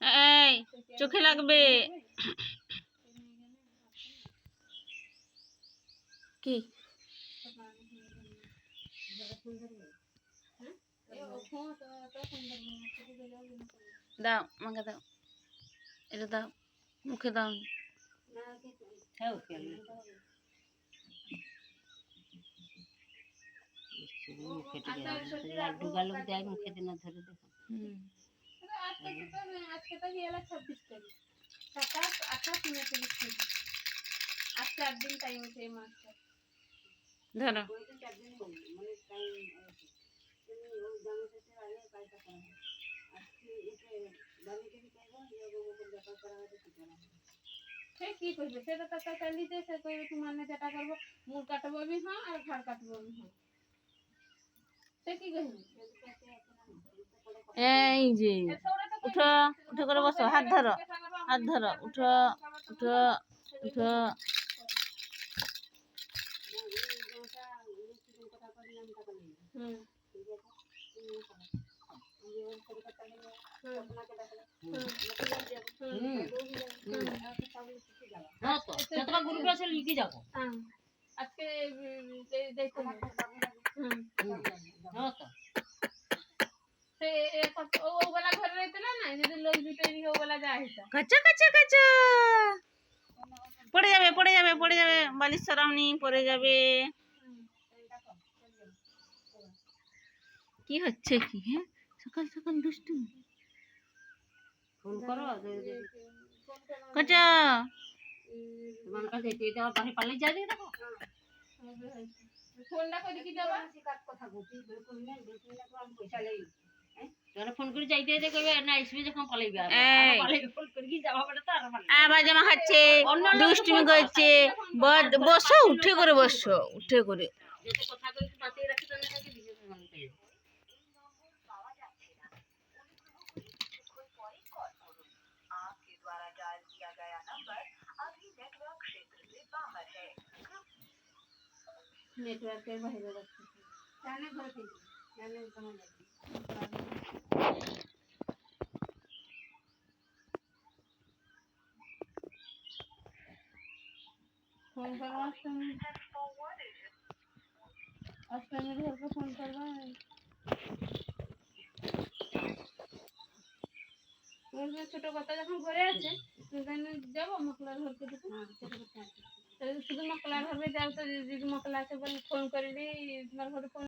এই চোখে লাগবে। কি? দাও আমাকে দাও। এটা দাও মুখে দাও। ঢুকালো দেখ মুখে দিন ধরে দেখো হুম। আজকে তো গেল ছাব্বিশ তারিখ সাতাশ আঠাশ উনত্রিশ তারিখ আর চার দিন টাইম আছে এই মাসটা ধরো সে কি করবে সেটা তো টাকা নিতে সে কইবে তোমার না যেটা করব মুখ কাটবো আমি হ্যাঁ আর ঘাড় কাটবো আমি হ্যাঁ সে কি করবে এই যে উঠো উঠে করে বসো হাত ধরো হাত ধরো উঠো উঠো উঠো হ্যাঁ যতটা গ্রুপে আছে লিখে যাব হ্যাঁ আজকে দেখতে হুম কাচা কাচা কাচা পড়ে যাবে পড়ে যাবে পড়ে যাবে বালিশ সরাওনি পড়ে যাবে কি হচ্ছে কি হ্যাঁ সকাল সকাল দুষ্টু ফোন করো যে- যে- কাচা তোমার কাছে এটি এটা আমার বাড়ি পালিয়ে যায় দেখো ফোনটা করে কি যাবা তোরা ফোন করে যাইতে যাইতে কইবে না আসবে যখন পালাইবে জামা খাচ্ছে দুষ্টুমি করছে। বসো উঠে করে বসো উঠে করে। যেতে কথা কই একটু বাঁচিয়ে রাখি তো না কাছে বিশেষ মানে তাই। নেটওয়ার্কের বাইরে রাখছে ফোন করব অষ্টমী অষ্টমীর ঘরকে ফোন করব ছোট কথা যখন ঘরে আছে যাব মকলার ঘরকে তাহলে শুধু মকলার ঘরে যাও তো যদি মকলা আছে বলে ফোন করে দিই তোমার ঘরে ফোন